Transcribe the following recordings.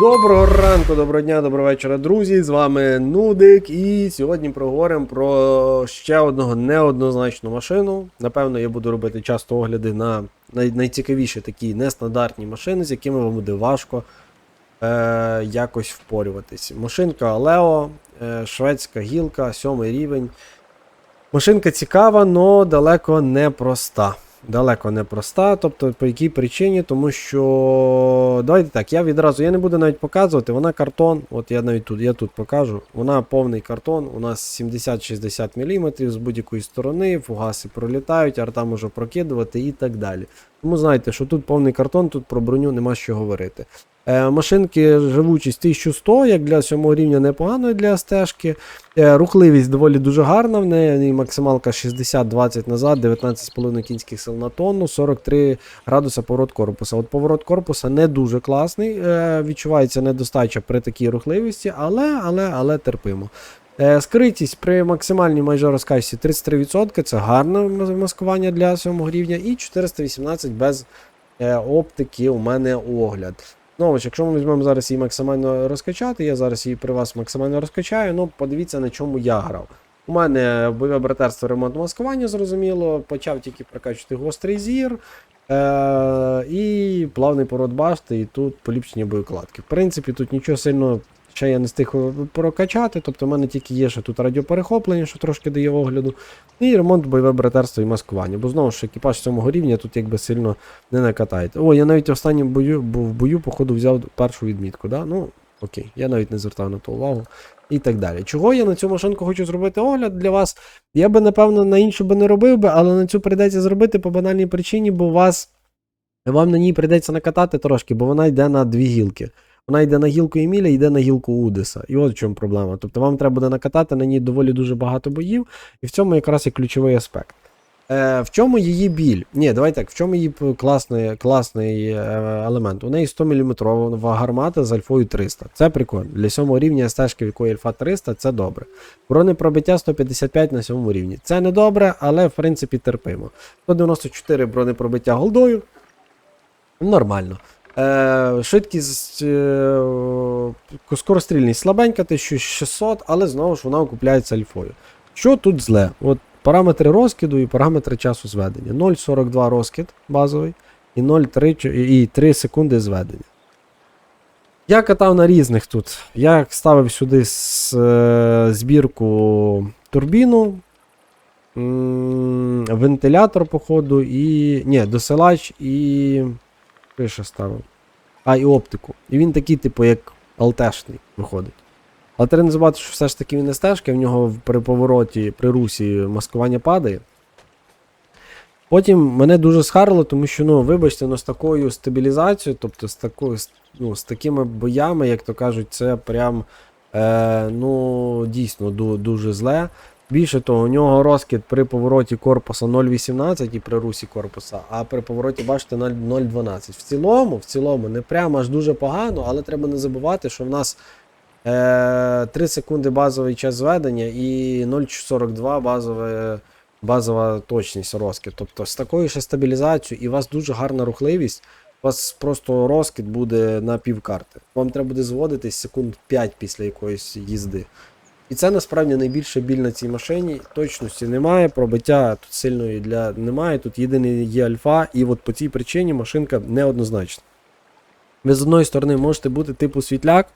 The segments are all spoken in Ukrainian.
Доброго ранку, доброго дня, доброго вечора, друзі. З вами Нудик. І сьогодні проговоримо про ще одного неоднозначну машину. Напевно, я буду робити часто огляди на найцікавіші такі нестандартні машини, з якими вам буде важко е- якось впорюватись. Машинка Лео, е- шведська гілка, сьомий рівень. Машинка цікава, але далеко не проста. Далеко не проста. Тобто, по якій причині? Тому що. Давайте так, я відразу я не буду навіть показувати, вона картон. От я навіть тут я тут покажу. Вона повний картон. У нас 70-60 мм з будь-якої сторони, фугаси пролітають, арта може прокидувати і так далі. Тому знаєте, що тут повний картон, тут про броню нема що говорити. Е, машинки живучість 1100, як для 7 рівня непогано для стежки. Е, рухливість доволі дуже гарна, в неї максималка 60-20 назад, 19,5 кінських сил на тонну, 43 градуса поворот корпуса. От поворот корпуса не дуже класний, е, відчувається недостача при такій рухливості, але, але, але терпимо. Скритість при максимальній майже розкачці 33%, це гарне маскування для 7 рівня, і 418 без оптики у мене огляд. Знову ж, якщо ми візьмемо зараз її максимально розкачати, я зараз її при вас максимально розкачаю, ну подивіться на чому я грав. У мене бойове братерство ремонт маскування, зрозуміло, почав тільки прокачувати гострий зір е- і плавний пород башти, і тут поліпшення боєкладки. В принципі, тут нічого сильно ще я не встиг прокачати, тобто в мене тільки є ще тут радіоперехоплення, що трошки дає огляду, і ремонт бойове братерство і маскування. Бо знову ж екіпаж цього рівня тут якби сильно не накатаєте. О, я навіть в останньому бою, бо в бою, походу, взяв першу відмітку. Да? Ну, окей, я навіть не звертав на то увагу. І так далі. Чого я на цю машинку хочу зробити огляд для вас? Я би, напевно, на іншу би не робив би, але на цю прийдеться зробити по банальній причині, бо вас, вам на ній прийдеться накатати трошки, бо вона йде на дві гілки. Вона йде на гілку Еміля, йде на гілку Удеса. І от в чому проблема. Тобто вам треба буде накатати на ній доволі дуже багато боїв, і в цьому якраз і ключовий аспект. Е, в чому її біль? Ні, давай так, в чому її класний, класний е, елемент? У неї 100 мм гармата з альфою 300. Це прикольно. Для 7 рівня стежки, в якої альфа 300, це добре. Бронепробиття 155 на 7 рівні. Це не добре, але в принципі терпимо. 194 бронепробиття голдою. Нормально. Е, швидкість е, скорострільність слабенька, 1600, але знову ж вона окупляється альфою. Що тут зле? От параметри розкиду і параметри часу зведення. 0,42 розкид базовий і 0,3 і 3 секунди зведення. Я катав на різних тут. Я ставив сюди с, е, збірку турбіну, м, вентилятор, походу, і. Ні, досилач і. Що ставив? А, і оптику. І він такий, типу, як алтешний виходить. Але треба не забувати, що все ж таки він не стежка, в нього при повороті, при русі маскування падає. Потім мене дуже схарило, тому що, ну, вибачте, ну, з такою стабілізацією, тобто з, такою, ну, з такими боями, як то кажуть, це прям е, ну, дійсно дуже зле. Більше того, у нього розкид при повороті корпуса 0,18 і при русі корпуса, а при повороті, бачите, 0,12. В цілому, в цілому, не прямо аж дуже погано, але треба не забувати, що в нас е, 3 секунди базовий час зведення і 0,42 базове, базова точність розкид. Тобто з такою ще стабілізацією, і у вас дуже гарна рухливість, у вас просто розкид буде на півкарти. Вам треба буде зводитись секунд 5 після якоїсь їзди. І це насправді найбільша біль на цій машині. Точності немає, пробиття тут сильної для немає. Тут єдиний є альфа, і от по цій причині машинка неоднозначна. Ви з одної сторони можете бути типу світляк,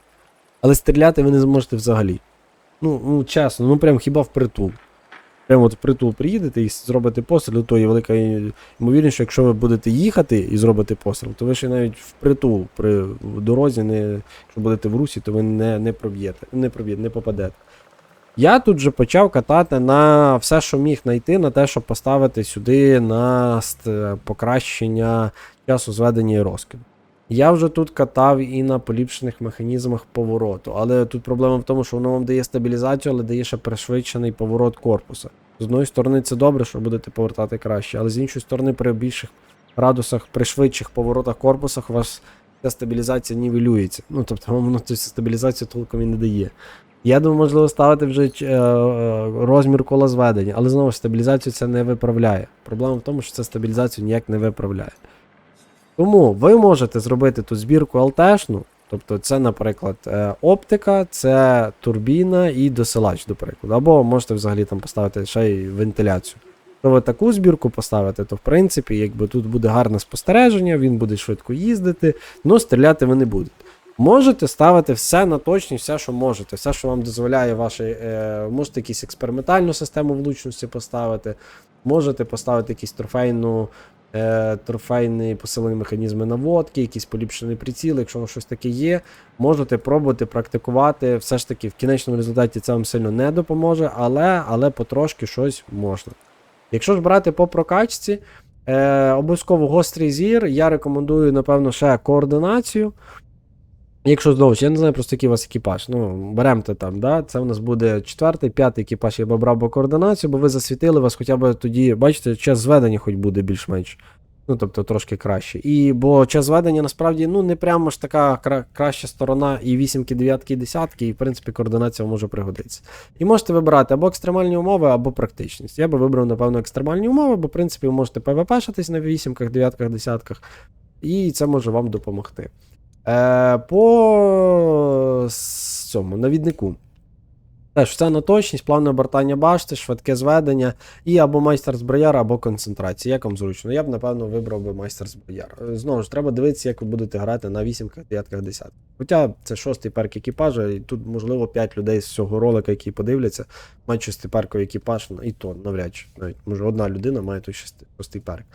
але стріляти ви не зможете взагалі. Ну, ну чесно, ну прям хіба впритул. Прямо от впритул приїдете і зробите постріл, то є велика ймовірність, що якщо ви будете їхати і зробите постріл, то ви ще навіть впритул при в дорозі, не, якщо будете в русі, то ви не, не проб'єте, не проб'єте, не попадете. Я тут же почав катати на все, що міг знайти, на те, щоб поставити сюди на покращення часу зведення і розкиду. Я вже тут катав і на поліпшених механізмах повороту, але тут проблема в тому, що воно вам дає стабілізацію, але дає ще пришвидшений поворот корпуса. З одної сторони, це добре, що будете повертати краще, але з іншої сторони, при більших градусах, при швидших поворотах корпусах, у вас ця стабілізація нівелюється. Ну, тобто, воно цю стабілізацію толком і не дає. Я думаю, можливо, ставити вже е, е, розмір кола зведення, але знову ж стабілізацію це не виправляє. Проблема в тому, що це стабілізацію ніяк не виправляє. Тому ви можете зробити тут збірку ЛТшну, Тобто, це, наприклад, е, оптика, це турбіна і досилач, до прикладу. Або можете взагалі там поставити ще й вентиляцію. Якщо ви таку збірку поставите, то в принципі, якби тут буде гарне спостереження, він буде швидко їздити, але стріляти ви не будете. Можете ставити все на точність, все, що можете, все, що вам дозволяє ваші. Е, можете якусь експериментальну систему влучності поставити, можете поставити якусь трофейну, е, трофейні посилені механізми наводки, якісь поліпшені приціли, якщо у щось таке є, можете пробувати практикувати. Все ж таки, в кінечному результаті це вам сильно не допоможе, але, але потрошки щось можна. Якщо ж брати по прокачці, е, обов'язково гострий зір, я рекомендую, напевно, ще координацію. Якщо знову ж, я не знаю просто який у вас екіпаж. Ну, беремте там, да? це у нас буде четвертий, п'ятий екіпаж, я б би координацію, бо ви засвітили вас хоча б тоді, бачите, час зведення хоч буде більш-менш. Ну, тобто трошки краще. І бо час зведення насправді ну, не прямо ж така кра- краща сторона і вісімки, дев'ятки, і десятки, і в принципі координація може пригодитися. І можете вибирати або екстремальні умови, або практичність. Я би вибрав, напевно, екстремальні умови, бо в принципі ви можете ПВП-шитись на вісімках, дев'ятках, десятках, і це може вам допомогти. Е, по цьому навіднику. Теж все на точність, плавне обертання башти, швидке зведення, і або майстер зброяр, або концентрація. Як вам зручно? Я б, напевно, вибрав би майстер зброяр. Е, Знову ж, треба дивитися, як ви будете грати на вісімках, дев'ятках, десятках. Хоча це шостий перк екіпажа, і тут, можливо, 5 людей з цього ролика, які подивляться, мають шестиперковий екіпаж, і то навряд чи. Навіть, може, одна людина має той шостий перк.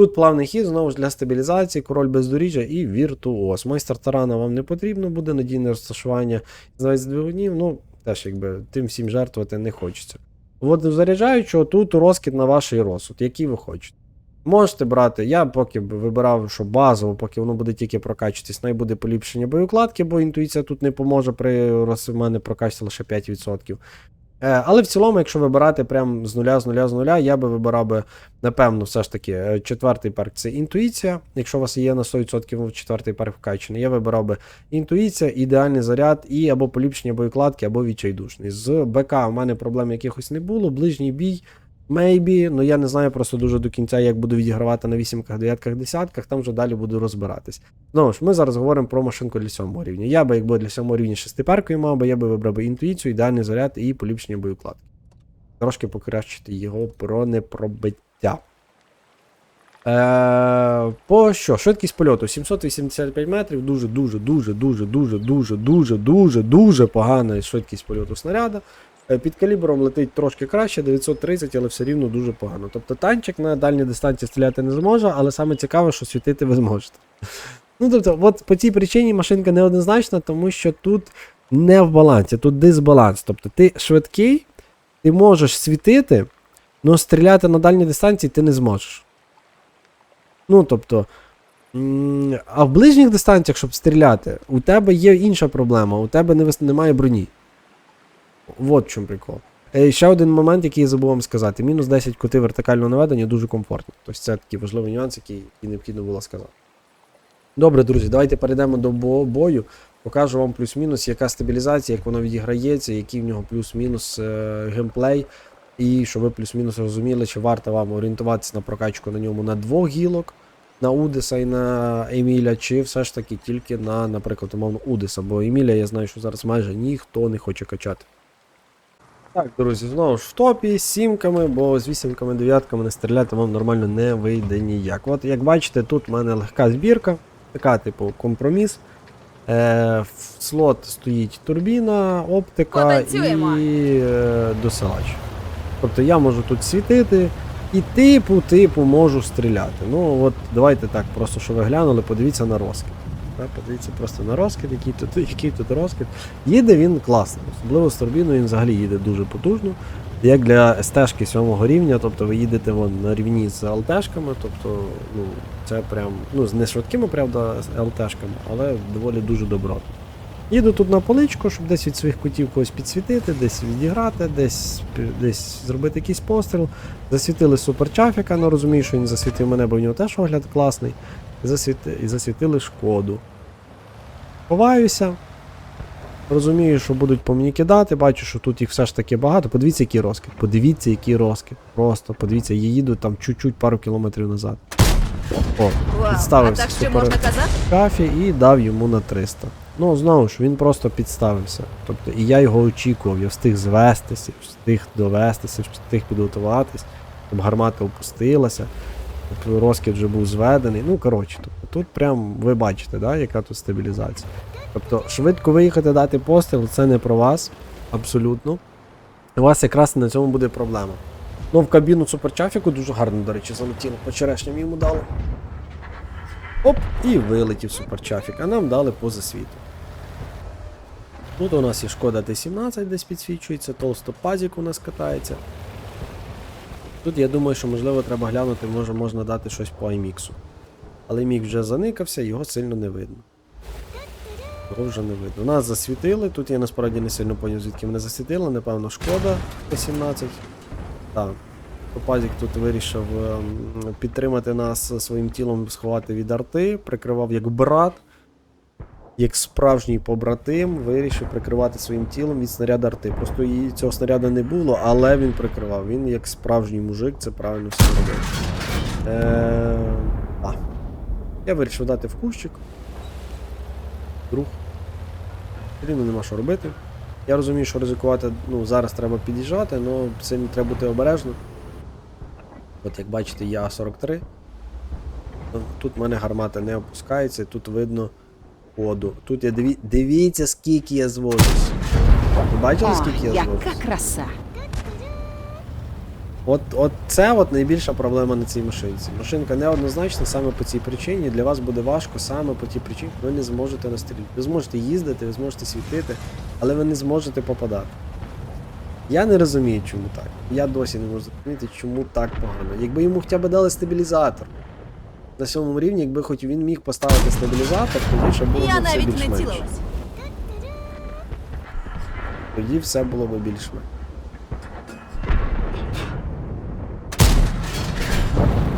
Тут плавний хід, знову ж для стабілізації, король бездоріжжя і віртуоз. Майстер тарана вам не потрібно буде, надійне розташування з двигунів, ну, теж якби тим всім жертвувати не хочеться. От заряджаючого тут розкид на ваш розсуд, який ви хочете. Можете брати, я поки вибирав, що базово, поки воно буде тільки прокачуватись, най буде поліпшення боєукладки, бо інтуїція тут не поможе при роз... в мене прокачці лише 5%. Е, але в цілому, якщо вибирати прям з нуля, з нуля, з нуля, я би вибирав би, напевно, все ж таки, е, четвертий парк це інтуїція. Якщо у вас є на 100% четвертий парк вкачений, я вибирав би інтуїція, ідеальний заряд і або поліпшення боєкладки, або відчайдушний. З БК у мене проблем якихось не було. Ближній бій, maybe, ну я не знаю просто дуже до кінця, як буду відігравати на вісімках, дев'ятках, десятках, там вже далі буду розбиратись. Знову ж, ми зараз говоримо про машинку для сьомого рівня. Я би, якби для сьомого рівня шестиперкою мав би, я би вибрав би інтуїцію, ідеальний заряд і поліпшення боєкладки. Трошки покращити його бронепробиття. Е, по що? Швидкість польоту 785 метрів. Дуже, дуже, дуже, дуже, дуже, дуже, дуже, дуже, дуже погана швидкість польоту снаряда. Е, Під калібром летить трошки краще, 930, але все рівно дуже погано. Тобто танчик на дальній дистанції стріляти не зможе, але саме цікаве, що світити ви зможете. Ну, тобто, от по цій причині машинка неоднозначна, тому що тут не в балансі, тут дисбаланс. Тобто ти швидкий, ти можеш світити, але стріляти на дальній дистанції ти не зможеш. Ну, тобто. А в ближніх дистанціях, щоб стріляти, у тебе є інша проблема, у тебе не немає броні. От в чому прикол. Е, ще один момент, який я забув вам сказати. Мінус 10 кути вертикального наведення дуже комфортно. Тобто це такий важливий нюанс, який, необхідно було сказати. Добре, друзі, давайте перейдемо до бою. Покажу вам плюс-мінус, яка стабілізація, як воно відіграється, який в нього плюс-мінус е, геймплей. І щоб ви плюс-мінус розуміли, чи варто вам орієнтуватися на прокачку на ньому на двох гілок, на Удиса і на Еміля, чи все ж таки тільки на, наприклад, умовно, Удиса. Бо Еміля я знаю, що зараз майже ніхто не хоче качати. Так, друзі, знову ж в топі з сімками, бо з вісімками, дев'ятками не стріляти вам нормально не вийде ніяк. От як бачите, тут в мене легка збірка, така, типу, компроміс. Е, в слот стоїть турбіна, оптика і е, досилач. Тобто я можу тут світити і типу, типу можу стріляти. Ну от давайте так, просто щоб ви глянули, подивіться на розкид. Подивіться просто на розкид, який тут, який тут розкид. Їде він класно, особливо з турбіною він взагалі їде дуже потужно. Як для СТ-шки сьомого рівня, тобто ви їдете вон на рівні з ЛТ-шками, тобто ну, це прям, ну, з не швидкими, правда, ЛТ-шками, але доволі дуже добротно. Їду тут на поличку, щоб десь від своїх кутів когось підсвітити, десь відіграти, десь, десь зробити якийсь постріл. Засвітили суперчафіка, але розумію, що він засвітив мене, бо в нього теж огляд класний. Засвіти, і засвітили шкоду. Ховаюся. Розумію, що будуть по мені кидати, бачу, що тут їх все ж таки багато. Подивіться, який розкид. Подивіться, який розкид. Просто подивіться, я їду там чуть-чуть пару кілометрів назад. О, Вау, а Підставився так що можна казати? кафі і дав йому на 300. Ну, знову ж, він просто підставився. Тобто, і я його очікував, я встиг звестися, встиг довестися, встиг підготуватись, щоб гармата опустилася, щоб розкид вже був зведений. Ну, коротше, тобто, тут прям ви бачите, да, яка тут стабілізація. Тобто, швидко виїхати, дати постріл, це не про вас, абсолютно. У вас якраз на цьому буде проблема. Ну, в кабіну суперчафіку дуже гарно, до речі, залетіло. По черешням йому дали. Оп, і вилетів суперчафік, а нам дали по засвіту. Тут у нас є шкода Т-17 десь підсвічується, толстопазік у нас катається. Тут я думаю, що можливо треба глянути, може можна дати щось по IMX. Але мік вже заникався, його сильно не видно. Його вже не видно. Нас засвітили, тут я насправді не сильно поняв, звідки мене засвітили, напевно, шкода Т-17. Так. Топазік тут вирішив ем, підтримати нас своїм тілом, сховати від арти, прикривав як брат, як справжній побратим, вирішив прикривати своїм тілом від снаряда арти. Просто і цього снаряду не було, але він прикривав. Він як справжній мужик, це правильно все робив. Е, а. Я вирішив дати в кущик. Друг. Рівно нема що робити. Я розумію, що ризикувати ну, зараз треба під'їжджати, але сильно треба бути обережно. От як бачите, я 43. Ну, Тут в мене гармата не опускається, тут видно воду. Тут я диві... дивіться, скільки я звожусь. Ви бачили, скільки я яка краса. От, от це от найбільша проблема на цій машинці. Машинка неоднозначна саме по цій причині. Для вас буде важко саме по тій причині, ви не зможете настріляти. Ви зможете їздити, ви зможете світити, але ви не зможете попадати. Я не розумію, чому так. Я досі не можу зрозуміти, чому так погано. Якби йому хоча б дали стабілізатор. На сьомому рівні, якби хоч він міг поставити стабілізатор, тоді ще було б Я все навіть не більш-менш. цілилась. Тоді все було б більш-менш.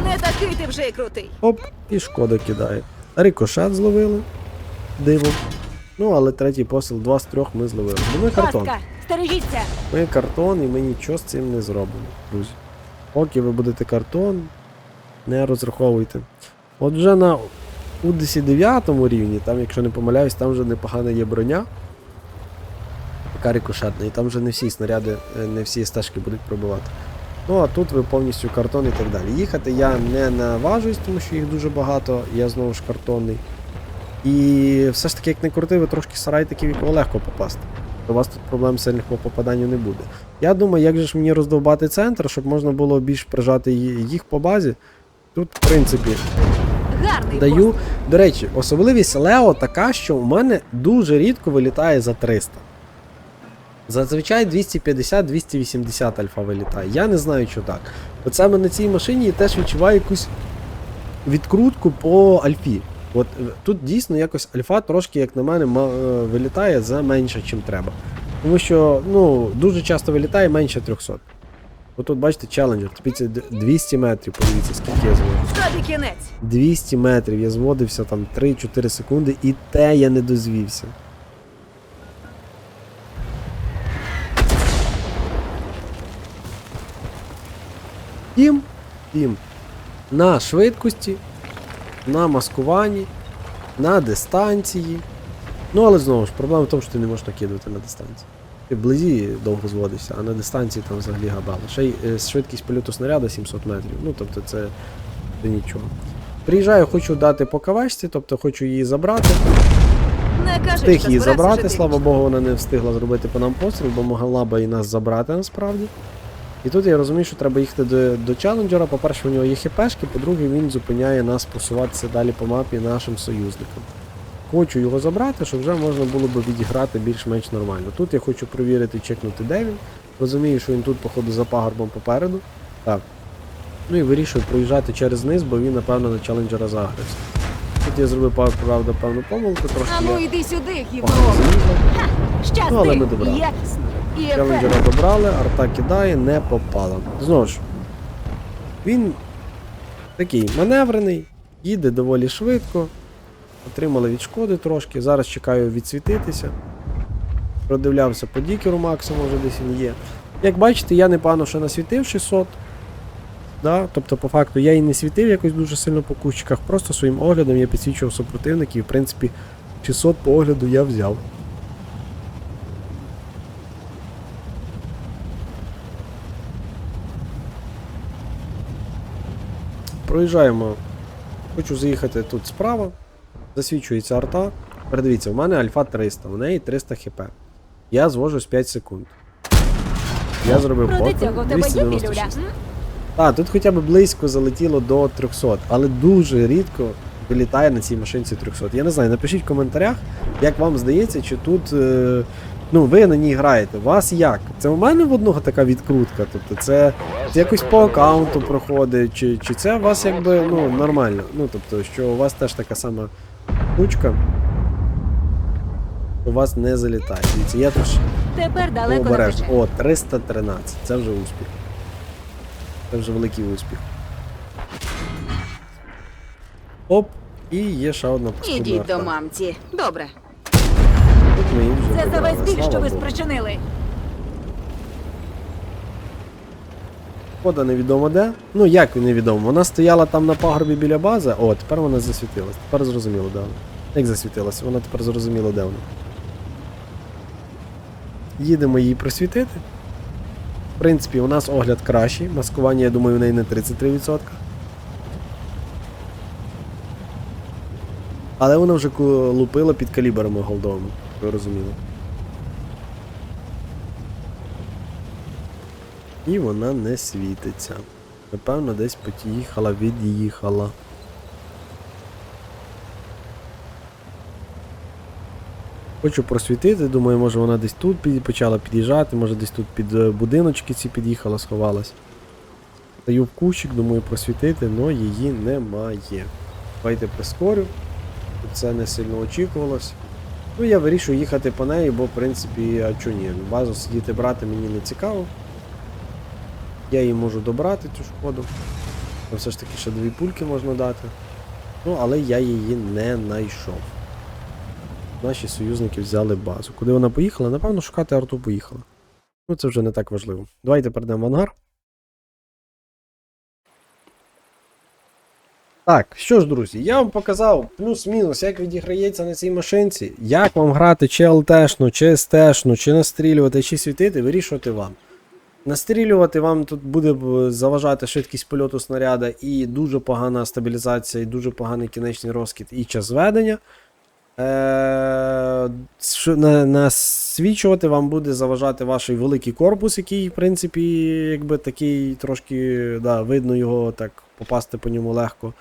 Не такий ти вже й крутий. Оп, і шкода кидає. Рикошет зловили. Дивом. Ну, але третій посил, два з трьох ми зловили. Ну, ми картон. Стережіться. Ми картон і ми нічого з цим не зробимо, друзі. Поки ви будете картон, не розраховуйте. От вже на у 9 рівні, там, якщо не помиляюсь, там вже непогана є броня. Така рикошетна, і там вже не всі снаряди, е, не всі стежки будуть пробивати. Ну а тут ви повністю картон і так далі. Їхати я не наважуюсь, тому що їх дуже багато, я знову ж картонний. І все ж таки, як не крути, ви трошки сарайтиків, якого легко попасти. У вас тут проблем сильних по попаданню не буде. Я думаю, як же ж мені роздовбати центр, щоб можна було більш прижати їх по базі. Тут, в принципі, Гарний даю. До речі, особливість Лео така, що у мене дуже рідко вилітає за 300. Зазвичай 250-280 альфа вилітає. Я не знаю, що так. От саме на цій машині я теж відчуваю якусь відкрутку по альфі. От е, тут дійсно якось альфа трошки, як на мене, е, вилітає за менше, чим треба. Тому що ну, дуже часто вилітає менше 300. От тут бачите, челенджер, тобі 200 метрів, подивіться, скільки я. Тобі кінець. 200 метрів я зводився там 3-4 секунди, і те я не дозвівся. Тім, тім. На швидкості, на маскуванні, на дистанції. Ну, але знову ж, проблема в тому, що ти не можеш накидувати на дистанції. Ти вблизі довго зводишся, а на дистанції там взагалі габала. Ще й е, швидкість польоту снаряду 700 метрів. Ну, тобто це, це нічого. Приїжджаю, хочу дати по кавешці, тобто хочу її забрати. Встиг її забрати, слава Богу, вона не встигла зробити по нам постріл, бо могла би і нас забрати насправді. І тут я розумію, що треба їхати до, до челенджера. По-перше, у нього є хіпешки, по-друге, він зупиняє нас просуватися далі по мапі нашим союзникам. Хочу його забрати, щоб вже можна було би відіграти більш-менш нормально. Тут я хочу провірити, чекнути, де він. Розумію, що він тут, походу, за пагорбом попереду. Так. Ну і вирішую проїжджати через низ, бо він, напевно, на челенджера загрився. Тут я зробив правда певну помилку, трошки. А ну йди сюди. Щасти. Ну, але ми добрали. Якісно. Челенджера добрали, арта кидає, не попала. Знову ж, він такий маневрений, їде доволі швидко. Отримали від шкоди трошки. Зараз чекаю відсвітитися. Продивлявся по дікеру максимум, вже десь він є. Як бачите, я непогано ще насвітив 600. Да? Тобто, по факту, я і не світив якось дуже сильно по кущиках, просто своїм оглядом я підсвічував супротивників і, в принципі, 600 по огляду я взяв. Проїжджаємо. Хочу заїхати тут справа. Засвічується арта. Передивіться, у мене альфа 300, у неї 300 хп. Я звожусь 5 секунд. Я зробив 296. Так, тут хоча б близько залетіло до 300, але дуже рідко вилітає на цій машинці 300. Я не знаю, напишіть в коментарях, як вам здається, чи тут. Е, ну, ви на ній граєте. У вас як? Це у мене в одного така відкрутка. Тобто це, це якось по аккаунту проходить, чи, чи це у вас якби ну, нормально. Ну, тобто, що у вас теж така сама штучка. У вас не залітає. Дивіться, я тут ще Тепер далеко обережно. О, 313. Це вже успіх. Це вже великий успіх. Оп, і є ще одна паскудна Ідіть до мамці. Добре. Тут ми вже Це за весь біль, що ви спричинили. Шкода невідомо де. Ну як невідомо. Вона стояла там на пагорбі біля бази. О, тепер вона засвітилась. Тепер зрозуміло, де вона. Як засвітилася? Вона тепер зрозуміла, де вона. Їдемо її просвітити. В принципі, у нас огляд кращий. Маскування, я думаю, в неї не 33%. Але вона вже лупила під калібрами голдовими, ви розуміли. І вона не світиться. Напевно, десь потіїхала, від'їхала. Хочу просвітити, думаю, може вона десь тут почала під'їжджати, може десь тут під е, будиночки ці під'їхала, сховалась. Даю в кущик, думаю, просвітити, але її немає. Давайте прискорю. Це не сильно очікувалось. Ну, я вирішую їхати по неї, бо в принципі, а чого ні, базу сидіти брати мені не цікаво. Я її можу добрати цю шкоду. Там все ж таки ще дві пульки можна дати. Ну, але я її не знайшов. Наші союзники взяли базу. Куди вона поїхала? Напевно, шукати арту поїхала. Ну, це вже не так важливо. Давайте перейдемо в ангар. Так, що ж, друзі, я вам показав плюс-мінус, як відіграється на цій машинці. Як вам грати чи ЛТшну, чи СТшну, чи настрілювати, чи світити, вирішувати вам. Настрілювати вам тут буде заважати швидкість польоту снаряда і дуже погана стабілізація, і дуже поганий кінечний розкид і час зведення. Е, що Насвічувати вам буде заважати ваш великий корпус, який, в принципі, якби такий трошки да, видно його, так попасти по ньому легко.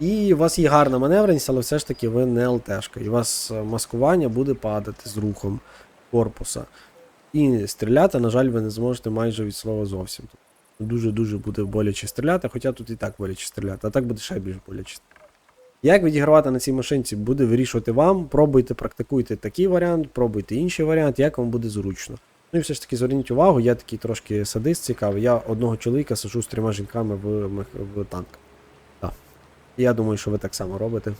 І у вас є гарна маневреність, але все ж таки ви не ЛТшка. І у вас е, маскування буде падати з рухом корпуса. І стріляти, на жаль, ви не зможете майже від слова зовсім. Дуже-дуже буде боляче стріляти, хоча тут і так боляче стріляти, а так буде ще більш боляче. Як відігравати на цій машинці, буде вирішувати вам. Пробуйте, практикуйте такий варіант, пробуйте інший варіант, як вам буде зручно. Ну і все ж таки зверніть увагу, я такий трошки садист цікавий. Я одного чоловіка сажу з трьома жінками в, в танк. Так. Я думаю, що ви так само робите.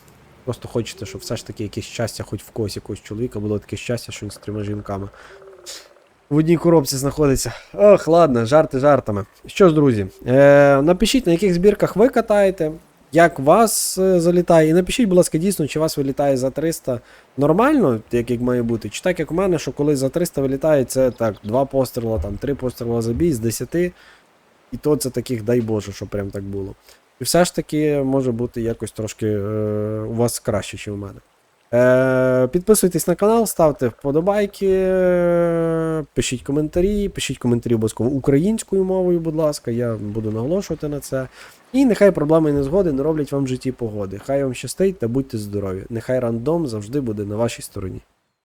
Просто хочете, щоб все ж таки якесь щастя, хоч в когось якогось чоловіка було таке щастя, що він з трьома жінками. В одній коробці знаходиться. Ох, ладно, жарти жартами. Що ж, друзі, е, напишіть, на яких збірках ви катаєте, як вас е, залітає. І напишіть, будь ласка, дійсно, чи вас вилітає за 300 нормально, як, як має бути, чи так, як у мене, що коли за 300 вилітає, це так, два постріла, там, три постріла за бій з 10. І то це таких, дай Боже, що прям так було. І все ж таки може бути якось трошки е, у вас краще, ніж у мене. Е, підписуйтесь на канал, ставте вподобайки, пишіть коментарі, пишіть коментарі обов'язково українською мовою, будь ласка, я буду наголошувати на це. І нехай проблеми і незгоди не роблять вам в житті погоди. Хай вам щастить та будьте здорові. Нехай рандом завжди буде на вашій стороні.